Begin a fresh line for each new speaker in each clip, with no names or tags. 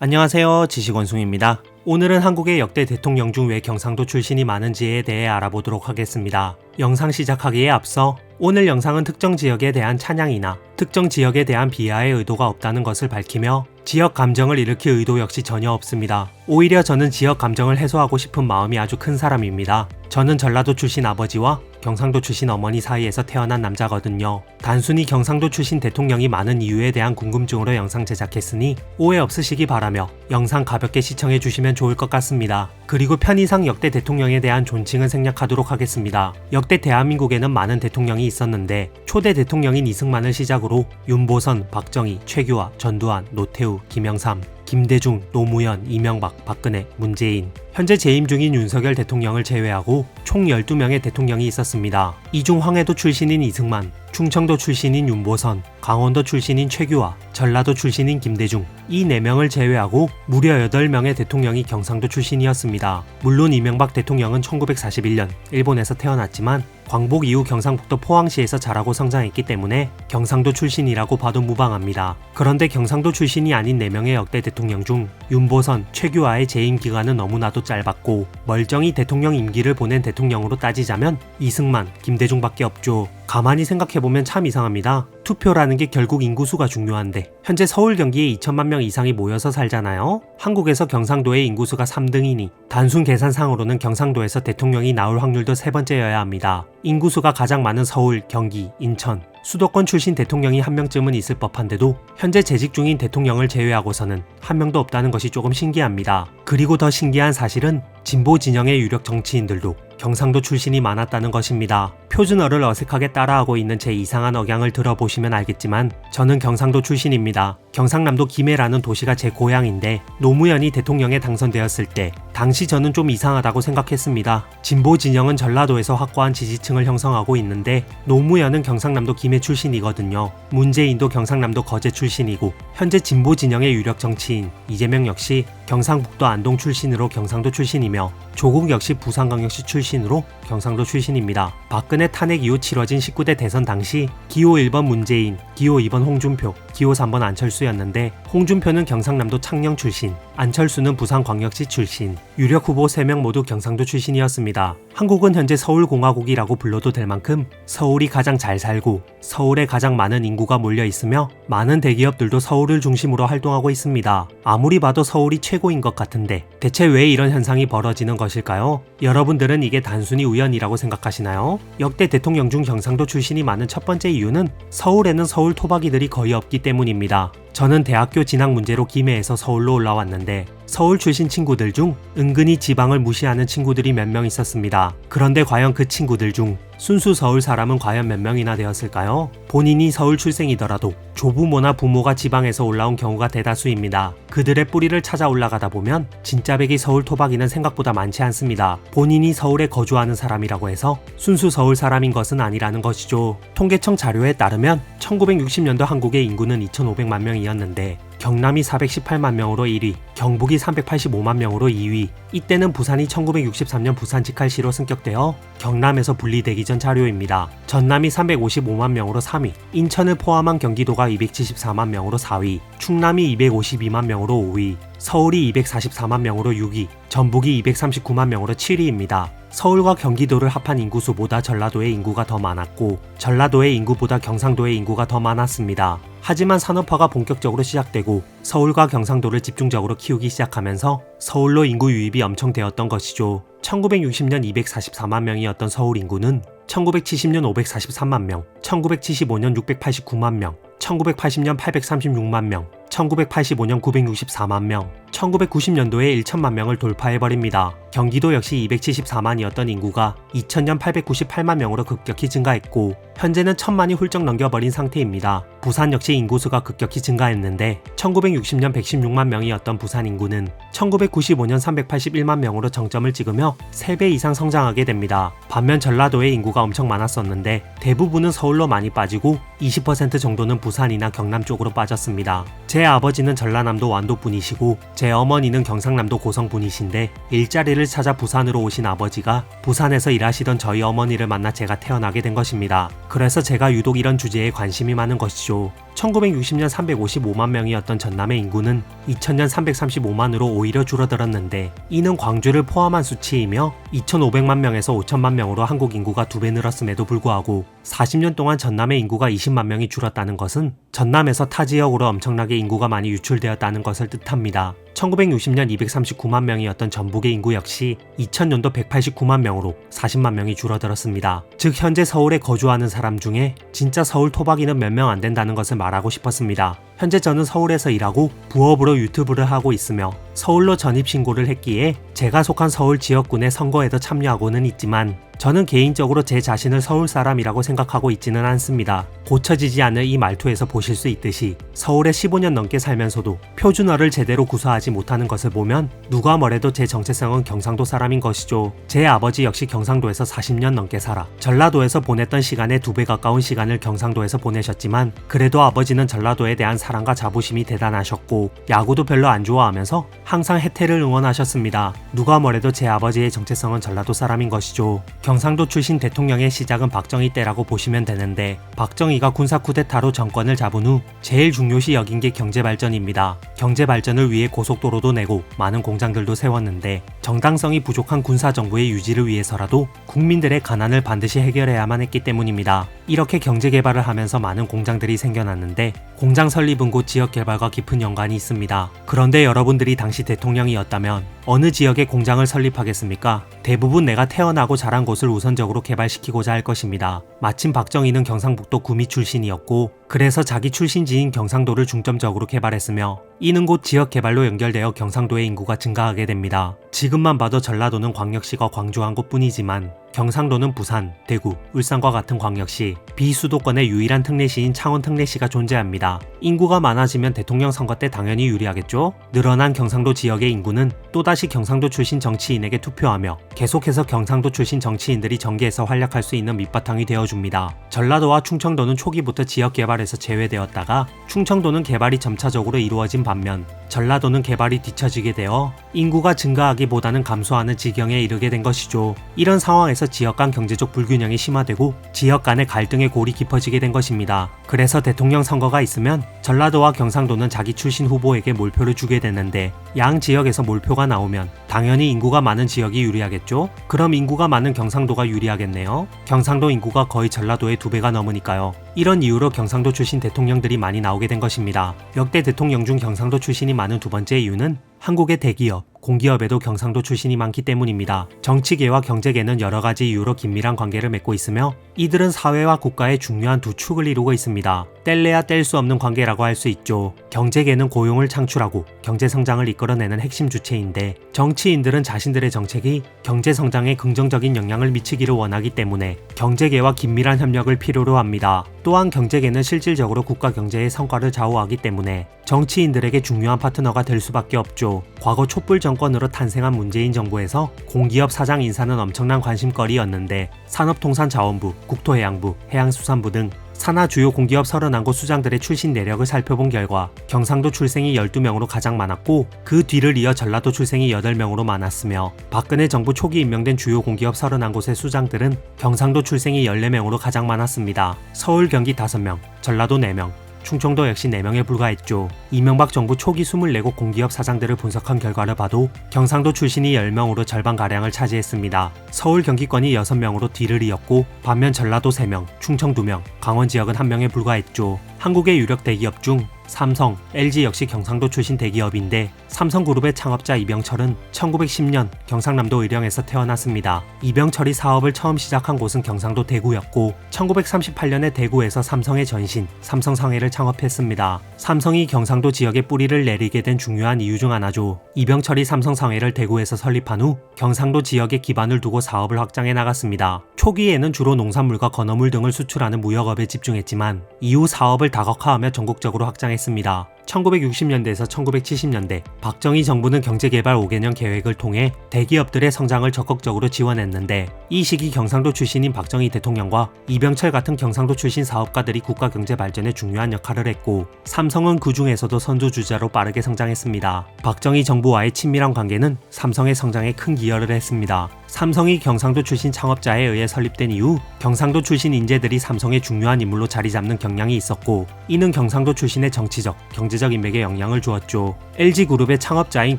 안녕하세요. 지식원숭입니다. 오늘은 한국의 역대 대통령 중 왜 경상도 출신이 많은지에 대해 알아보도록 하겠습니다. 영상 시작하기에 앞서 오늘 영상은 특정 지역에 대한 찬양이나 특정 지역에 대한 비하의 의도가 없다는 것을 밝히며 지역 감정을 일으킬 의도 역시 전혀 없습니다. 오히려 저는 지역 감정을 해소하고 싶은 마음이 아주 큰 사람입니다. 저는 전라도 출신 아버지와 경상도 출신 어머니 사이에서 태어난 남자거든요. 단순히 경상도 출신 대통령이 많은 이유에 대한 궁금증으로 영상 제작했으니 오해 없으시기 바라며 영상 가볍게 시청해 주시면 좋을 것 같습니다. 그리고 편의상 역대 대통령에 대한 존칭은 생략하도록 하겠습니다. 역대 대한민국에는 많은 대통령이 있었는데 초대 대통령인 이승만을 시작으로 윤보선, 박정희, 최규하, 전두환, 노태우, 김영삼, 김대중, 노무현, 이명박, 박근혜, 문재인, 현재 재임 중인 윤석열 대통령을 제외하고 총 12명의 대통령이 있었습니다. 이 중 황해도 출신인 이승만, 충청도 출신인 윤보선, 강원도 출신인 최규하, 전라도 출신인 김대중 이 4명을 제외하고 무려 8명의 대통령이 경상도 출신이었습니다. 물론 이명박 대통령은 1941년 일본에서 태어났지만 광복 이후 경상북도 포항시에서 자라고 성장했기 때문에 경상도 출신이라고 봐도 무방합니다. 그런데 경상도 출신이 아닌 4명의 역대 대통령 중 윤보선, 최규하의 재임 기간은 너무나도 짧았고 멀쩡히 대통령 임기를 보낸 대통령으로 따지자면 이승만, 김대중밖에 없죠. 가만히 생각해보면 참 이상합니다. 투표라는 게 결국 인구수가 중요한데 현재 서울 경기에 2천만 명 이상이 모여서 살잖아요. 한국에서 경상도의 인구수가 3등이니 단순 계산상으로는 경상도에서 대통령이 나올 확률도 세 번째여야 합니다. 인구수가 가장 많은 서울, 경기, 인천, 수도권 출신 대통령이 한 명쯤은 있을 법한데도 현재 재직 중인 대통령을 제외하고서는 한 명도 없다는 것이 조금 신기합니다. 그리고 더 신기한 사실은 진보 진영의 유력 정치인들도 경상도 출신이 많았다는 것입니다. 표준어를 어색하게 따라하고 있는 제 이상한 억양을 들어보시면 알겠지만 저는 경상도 출신입니다. 경상남도 김해라는 도시가 제 고향인데 노무현이 대통령에 당선되었을 때 당시 저는 좀 이상하다고 생각했습니다. 진보 진영은 전라도에서 확고한 지지층을 형성하고 있는데 노무현은 경상남도 김해 출신이거든요. 문재인도 경상남도 거제 출신이고 현재 진보 진영의 유력 정치인 이재명 역시 경상북도 안동 출신으로 경상도 출신이며 조국 역시 부산광역시 출신 으로 경상도 출신입니다. 박근혜 탄핵 이후 치러진 19대 대선 당시 기호 1번 문재인, 기호 2번 홍준표, 기호 3번 안철수였는데 홍준표는 경상남도 창녕 출신, 안철수는 부산광역시 출신, 유력 후보 3명 모두 경상도 출신이었습니다. 한국은 현재 서울공화국이라고 불러도 될 만큼 서울이 가장 잘 살고 서울에 가장 많은 인구가 몰려 있으며 많은 대기업들도 서울을 중심으로 활동하고 있습니다. 아무리 봐도 서울이 최고인 것 같은데 대체 왜 이런 현상이 벌어지는 것일까요? 여러분들은 이게 단순히 우연이라고 생각하시나요? 역대 대통령 중 경상도 출신이 많은 첫 번째 이유는 서울에는 서울 토박이들이 거의 없기 때문입니다. 저는 대학교 진학 문제로 김해에서 서울로 올라왔는데 서울 출신 친구들 중 은근히 지방을 무시하는 친구들이 몇 명 있었습니다. 그런데 과연 그 친구들 중 순수 서울 사람은 과연 몇 명이나 되었을까요? 본인이 서울 출생이더라도 조부모나 부모가 지방에서 올라온 경우가 대다수입니다. 그들의 뿌리를 찾아 올라가다 보면 진짜 백이 서울 토박이는 생각보다 많지 않습니다. 본인이 서울에 거주하는 사람이라고 해서 순수 서울 사람인 것은 아니라는 것이죠. 통계청 자료에 따르면 1960년도 한국의 인구는 2,500만 명이었는데 경남이 418만 명으로 1위, 경북이 385만 명으로 2위. 이때는 부산이 1963년 부산 직할시로 승격되어 경남에서 분리되기 전 자료입니다. 전남이 355만 명으로 3위, 인천을 포함한 경기도가 274만 명으로 4위, 충남이 252만 명으로 5위, 서울이 244만 명으로 6위, 전북이 239만 명으로 7위입니다. 서울과 경기도를 합한 인구수보다 전라도의 인구가 더 많았고 전라도의 인구보다 경상도의 인구가 더 많았습니다. 하지만 산업화가 본격적으로 시작되고 서울과 경상도를 집중적으로 키우기 시작하면서 서울로 인구 유입이 엄청 되었던 것이죠. 1960년 244만 명이었던 서울 인구는 1970년 543만 명, 1975년 689만 명, 1980년 836만 명, 1985년 964만 명, 1990년도에 1천만 명을 돌파해버립니다. 경기도 역시 274만이었던 인구가 2000년 898만 명으로 급격히 증가했고 현재는 천만이 훌쩍 넘겨버린 상태입니다. 부산 역시 인구수가 급격히 증가했는데 1960년 116만 명이었던 부산 인구는 1995년 381만 명으로 정점을 찍으며 3배 이상 성장하게 됩니다. 반면 전라도의 인구가 엄청 많았었는데 대부분은 서울로 많이 빠지고 20% 정도는 부산이나 경남 쪽으로 빠졌습니다. 제제 아버지는 전라남도 완도분이시고 제 어머니는 경상남도 고성분이신데 일자리를 찾아 부산으로 오신 아버지가 부산에서 일하시던 저희 어머니를 만나 제가 태어나게 된 것입니다. 그래서 제가 유독 이런 주제에 관심이 많은 것이죠. 1960년 355만 명이었던 전남의 인구는 2000년 335만으로 오히려 줄어들었는데 이는 광주를 포함한 수치이며 2,500만 명에서 5천만 명으로 한국 인구가 두 배 늘었음에도 불구하고 40년 동안 전남의 인구가 20만 명이 줄었다는 것은 전남에서 타 지역으로 엄청나게 인구가 많이 유출되었다는 것을 뜻합니다. 1960년 239만 명이었던 전북의 인구 역시 2000년도 189만 명으로 40만 명이 줄어들었습니다. 즉 현재 서울에 거주하는 사람 중에 진짜 서울 토박이는 몇 명 안 된다는 것을 말하고 싶었습니다. 현재 저는 서울에서 일하고 부업으로 유튜브를 하고 있으며 서울로 전입 신고를 했기에 제가 속한 서울 지역군의 선거에도 참여하고는 있지만 저는 개인적으로 제 자신을 서울 사람이라고 생각하고 있지는 않습니다. 고쳐지지 않을 이 말투에서 보실 수 있듯이 서울에 15년 넘게 살면서도 표준어를 제대로 구사하지 못하는 것을 보면 누가 뭐래도 제 정체성은 경상도 사람인 것이죠. 제 아버지 역시 경상도에서 40년 넘게 살아 전라도에서 보냈던 시간의 두 배 가까운 시간을 경상도에서 보내셨지만 그래도 아버지는 전라도에 대한 사랑과 자부심이 대단하셨고 야구도 별로 안 좋아하면서 항상 해태를 응원하셨습니다. 누가 뭐래도 제 아버지의 정체성은 전라도 사람인 것이죠. 경상도 출신 대통령의 시작은 박정희 때라고 보시면 되는데 박정희가 군사 쿠데타로 정권을 잡은 후 제일 중요시 여긴 게 경제 발전입니다. 경제 발전을 위해 고속도로도 내고 많은 공장들도 세웠는데 정당성이 부족한 군사 정부의 유지를 위해서라도 국민들의 가난을 반드시 해결해야만 했기 때문입니다. 이렇게 경제 개발을 하면서 많은 공장들이 생겨났는데 공장 설립은 곧 지역 개발과 깊은 연관이 있습니다. 그런데 여러분들이 당시 대통령이었다면 어느 지역에 공장을 설립하겠습니까? 대부분 내가 태어나고 자란 곳을 우선적으로 개발시키고자 할 것입니다. 마침 박정희는 경상북도 구미 출신이었고 그래서 자기 출신지인 경상도를 중점적으로 개발했으며 이는 곧 지역 개발로 연결되어 경상도의 인구가 증가하게 됩니다. 지금만 봐도 전라도는 광역시가 광주한 곳뿐이지만 경상도는 부산, 대구, 울산과 같은 광역시, 비수도권의 유일한 특례시인 창원 특례시가 존재합니다. 인구가 많아지면 대통령 선거 때 당연히 유리하겠죠? 늘어난 경상도 지역의 인구는 또다시 경상도 출신 정치인에게 투표하며 계속해서 경상도 출신 정치인들이 정계에서 활약할 수 있는 밑바탕이 되어줍니다. 전라도와 충청도는 초기부터 지역 개발에서 제외되었다가 충청도는 개발이 점차적으로 이루어진 반면 전라도는 개발이 뒤처지게 되어 인구가 증가하기보다는 감소하는 지경에 이르게 된 것이죠. 이런 상황에서 지역 간 경제적 불균형이 심화되고 지역 간의 갈등의 골이 깊어지게 된 것입니다. 그래서 대통령 선거가 있으면 전라도와 경상도는 자기 출신 후보에게 몰표를 주게 되는데 양 지역에서 몰표가 나오면 당연히 인구가 많은 지역이 유리하겠죠? 그럼 인구가 많은 경상도가 유리하겠네요. 경상도 인구가 거의 전라도의 두 배가 넘으니까요. 이런 이유로 경상도 출신 대통령들이 많이 나오게 된 것입니다. 역대 대통령 중 경상도 출신이 많은 두 번째 이유는 한국의 대기업, 공기업에도 경상도 출신이 많기 때문입니다. 정치계와 경제계는 여러 가지 이유로 긴밀한 관계를 맺고 있으며 이들은 사회와 국가의 중요한 두 축을 이루고 있습니다. 뗄래야 뗄 수 없는 관계라고 할 수 있죠. 경제계는 고용을 창출하고 경제 성장을 이끌어내는 핵심 주체인데 정치인들은 자신들의 정책이 경제 성장에 긍정적인 영향을 미치기를 원하기 때문에 경제계와 긴밀한 협력을 필요로 합니다. 또한 경제계는 실질적으로 국가 경제의 성과를 좌우하기 때문에 정치인들에게 중요한 파트너가 될 수밖에 없죠. 과거 촛불 정권으로 탄생한 문재인 정부에서 공기업 사장 인사는 엄청난 관심거리였는데 산업통상자원부, 국토해양부, 해양수산부 등 산하 주요 공기업 31곳 수장들의 출신 내력을 살펴본 결과 경상도 출생이 12명으로 가장 많았고 그 뒤를 이어 전라도 출생이 8명으로 많았으며 박근혜 정부 초기 임명된 주요 공기업 31곳의 수장들은 경상도 출생이 14명으로 가장 많았습니다. 서울 경기 5명, 전라도 4명, 충청도 역시 4명에 불과했죠. 이명박 정부 초기 24곳 공기업 사장들을 분석한 결과를 봐도 경상도 출신이 10명으로 절반가량을 차지했습니다. 서울 경기권이 6명으로 뒤를 이었고 반면 전라도 3명, 충청 2명, 강원 지역은 1명에 불과했죠. 한국의 유력 대기업 중 삼성, LG 역시 경상도 출신 대기업인데 삼성그룹의 창업자 이병철은 1910년 경상남도 의령에서 태어났습니다. 이병철이 사업을 처음 시작한 곳은 경상도 대구였고 1938년에 대구에서 삼성의 전신 삼성상해를 창업했습니다. 삼성이 경상도 지역에 뿌리를 내리게 된 중요한 이유 중 하나죠. 이병철이 삼성상해를 대구에서 설립한 후 경상도 지역에 기반을 두고 사업을 확장해 나갔습니다. 초기에는 주로 농산물과 건어물 등을 수출하는 무역업에 집중했지만 이후 사업을 다각화하며 전국적으로 확장했습니다. 했습니다. 1960년대에서 1970년대 박정희 정부는 경제개발 5개년 계획을 통해 대기업들의 성장을 적극적으로 지원했는데 이 시기 경상도 출신인 박정희 대통령과 이병철 같은 경상도 출신 사업가들이 국가 경제 발전에 중요한 역할을 했고 삼성은 그 중에서도 선두주자로 빠르게 성장했습니다. 박정희 정부와의 친밀한 관계는 삼성의 성장에 큰 기여를 했습니다. 삼성이 경상도 출신 창업자에 의해 설립된 이후 경상도 출신 인재들이 삼성의 중요한 인물로 자리 잡는 경향이 있었고 이는 경상도 출신의 정치적, 경제 적 인맥에 영향을 주었죠. LG그룹의 창업자인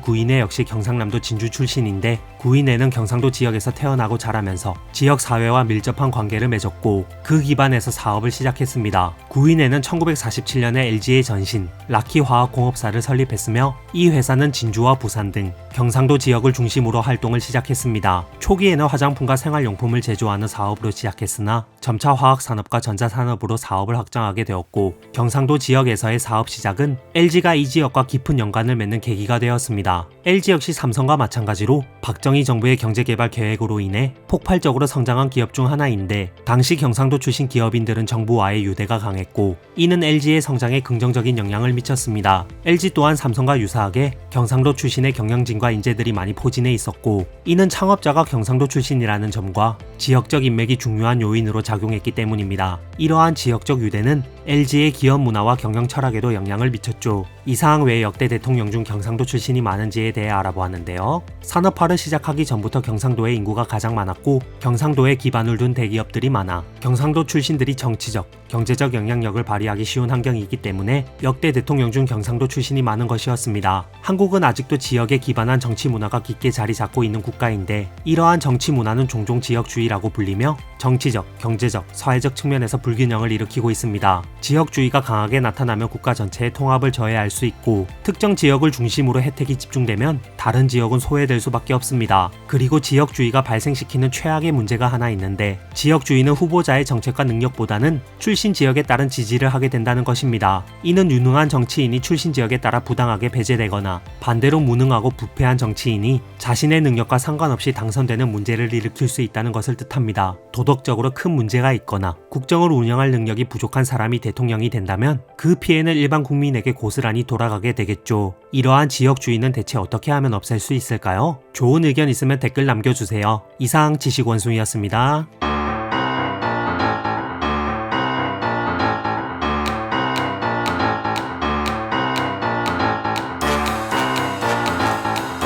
구인혜 역시 경상남도 진주 출신인데 구인혜는 경상도 지역에서 태어나고 자라면서 지역 사회와 밀접한 관계를 맺었고 그 기반에서 사업을 시작했습니다. 구인혜는 1947년에 LG의 전신 라키화학공업사를 설립했으며 이 회사는 진주와 부산 등 경상도 지역을 중심으로 활동을 시작했습니다. 초기에는 화장품과 생활용품을 제조하는 사업으로 시작했으나 점차 화학산업과 전자산업으로 사업을 확장하게 되었고 경상도 지역에서의 사업 시작은 LG가 이 지역과 깊은 연관을 맺는 계기가 되었습니다. LG 역시 삼성과 마찬가지로 박정희 정부의 경제개발 계획으로 인해 폭발적으로 성장한 기업 중 하나인데 당시 경상도 출신 기업인들은 정부와의 유대가 강했고 이는 LG의 성장에 긍정적인 영향을 미쳤습니다. LG 또한 삼성과 유사하게 경상도 출신의 경영진과 인재들이 많이 포진해 있었고 이는 창업자가 경상도 출신이라는 점과 지역적 인맥이 중요한 요인으로 작용했기 때문입니다. 이러한 지역적 유대는 LG의 기업 문화와 경영 철학에도 영향을 미쳤죠. 이 사항 외에 역대 대통령 중 경상도 출신이 많은지에 대해 알아보았는데요. 산업화를 시작하기 전부터 경상도의 인구가 가장 많았고 경상도에 기반을 둔 대기업들이 많아 경상도 출신들이 정치적, 경제적 영향력을 발휘하기 쉬운 환경이기 때문에 역대 대통령 중 경상도 출신이 많은 것이었습니다. 한국은 아직도 지역에 기반한 정치 문화가 깊게 자리 잡고 있는 국가인데 이러한 정치 문화는 종종 지역주의라고 불리며 정치적, 경제적, 사회적 측면에서 불균형을 일으키고 있습니다. 지역주의가 강하게 나타나면 국가 전체의 통합 을 저해할 수 있고 특정 지역을 중심으로 혜택이 집중되면 다른 지역은 소외될 수밖에 없습니다. 그리고 지역주의가 발생시키는 최악의 문제가 하나 있는데 지역주의는 후보자의 정책과 능력보다는 출신 지역에 따른 지지를 하게 된다는 것입니다. 이는 유능한 정치인이 출신 지역에 따라 부당하게 배제되거나 반대로 무능하고 부패한 정치인이 자신의 능력과 상관없이 당선되는 문제를 일으킬 수 있다는 것을 뜻합니다. 도덕적으로 큰 문제가 있거나 국정을 운영할 능력이 부족한 사람이 대통령이 된다면 그 피해는 일반 국민에게 고스란히 돌아가게 되겠죠. 이러한 지역 주의는 대체 어떻게 하면 없앨 수 있을까요? 좋은 의견 있으면 댓글 남겨주세요. 이상 지식원숭이였습니다.